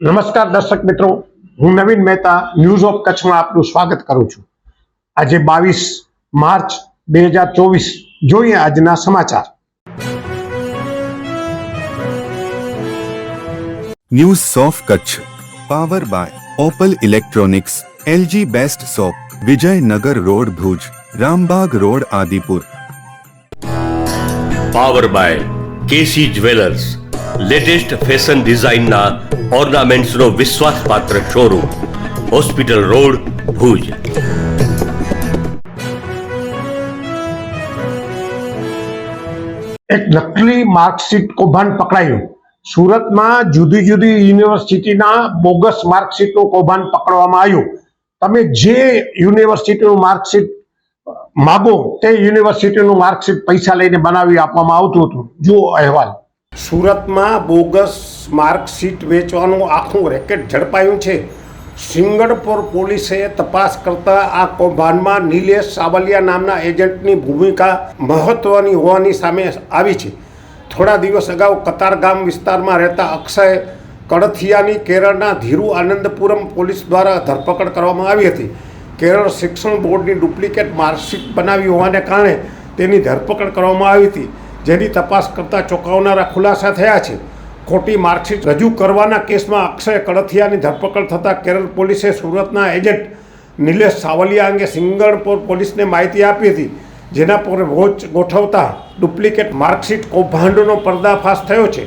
નમસ્કાર દર્શક મિત્રો હું નવીન મહેતા ન્યૂઝ ઓફ કચ્છમાં આપનું સ્વાગત કરું છું. આજે બાવીસ માર્ચ બે હજાર ચોવીસ જોઈએ આજના સમાચાર. News of Kutch power by Opal electronics LG best shop Vijaynagar road Bhuj Rambag road Adipur. Power by KC jewellers latest fashion ડિઝાઇનના ઓર્નામેન્ટ્સનો વિશ્વાસપાત્ર શોરૂમ, હોસ્પિટલ રોડ, ભુજ. એક નકલી માર્કશીટ કૌભાંડ પકડાયું. સુરતમાં જુદી જુદી યુનિવર્સિટીના બોગસ માર્કશીટનું કૌભાંડ પકડવામાં આવ્યું. તમે જે યુનિવર્સિટીનું માર્કશીટ માગો, તે યુનિવર્સિટીનું માર્કશીટ પૈસા લઈને બનાવી આપવામાં આવતું હતું. જુઓ અહેવાલ. સુરતમાં બોગસ માર્કશીટ વેચવાનું આખું રેકેટ ઝડપાયું છે. સિંગણપુર પોલીસે તપાસ કરતા આ કૌભાંડમાં નિલેશ સાવલિયા નામના એજન્ટની ભૂમિકા મહત્વની હોવાની સામે આવી છે. થોડા દિવસ અગાઉ કતારગામ વિસ્તારમાં રહેતા અક્ષય કડથિયાની કેરળના ધીરુ આનંદપુરમ પોલીસ દ્વારા ધરપકડ કરવામાં આવી હતી. કેરળ શિક્ષણ બોર્ડની ડુપ્લિકેટ માર્કશીટ બનાવી હોવાને કારણે તેની ધરપકડ કરવામાં આવી હતી. જેની તપાસ કરતા ચોંકાવનારા ખુલાસા થયા છે. ખોટી માર્કશીટ રજૂ કરવાના કેસમાં અક્ષય કડથિયાની ધરપકડ થતાં કેરળ પોલીસે સુરતના એજન્ટ નિલેશ સાવલિયા અંગે સિંગણપુર પોલીસને માહિતી આપી હતી, જેના પર વોચ ગોઠવતા ડુપ્લિકેટ માર્કશીટ કૌભાંડનો પર્દાફાશ થયો છે.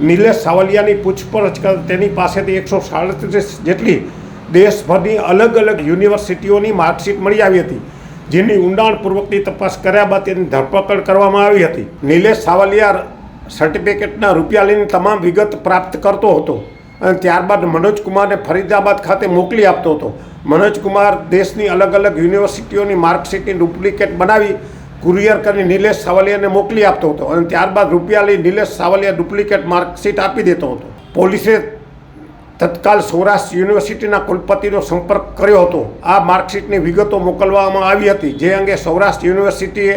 નિલેશ સાવલિયાની પૂછપરછ તેની પાસેથી એકસો સાડત્રીસ જેટલી દેશભરની અલગ અલગ યુનિવર્સિટીઓની માર્કશીટ મળી આવી હતી. જેની ઊંડાણપૂર્વકની તપાસ કર્યા બાદ તેની ધરપકડ કરવામાં આવી હતી. નિલેશ સાવલિયા સર્ટિફિકેટના રૂપિયા લઈને તમામ વિગત પ્રાપ્ત કરતો હતો અને ત્યારબાદ મનોજકુમારને ફરીદાબાદ ખાતે મોકલી આપતો હતો. મનોજકુમાર દેશની અલગ અલગ યુનિવર્સિટીઓની માર્કશીટની ડુપ્લિકેટ બનાવી કુરિયર કરી નિલેશ સાવલિયાને મોકલી આપતો હતો અને ત્યારબાદ રૂપિયા લઈ નિલેશ સાવલિયા ડુપ્લિકેટ માર્કશીટ આપી દેતો હતો. પોલીસે તત્કાલ સૌરાષ્ટ્ર યુનિવર્સિટીના કુલપતિનો સંપર્ક કર્યો હતો. આ માર્કશીટની વિગતો મોકલવામાં આવી હતી. જે અંગે સૌરાષ્ટ્ર યુનિવર્સિટીએ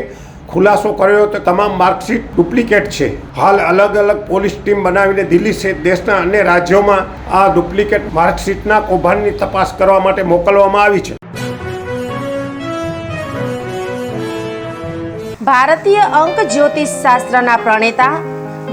ખુલાસો કર્યો હતો. તમામ માર્કશીટ ડુપ્લિકેટ છે. હાલ અલગ અલગ પોલીસ ટીમ બનાવીને દિલ્હી સહિત દેશના અન્ય રાજ્યોમાં આ ડુપ્લિકેટ માર્કશીટના કૌભાંડની તપાસ કરવા માટે મોકલવામાં આવી છે. ભારતીય અંક જ્યોતિષ શાસ્ત્રના પ્રણેતા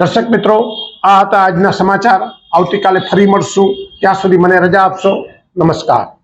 દર્શક મિત્રો, આ હતા આજના સમાચાર. આવતીકાલે ફરી મળશું. ત્યાં સુધી મને રજા આપશો. નમસ્કાર.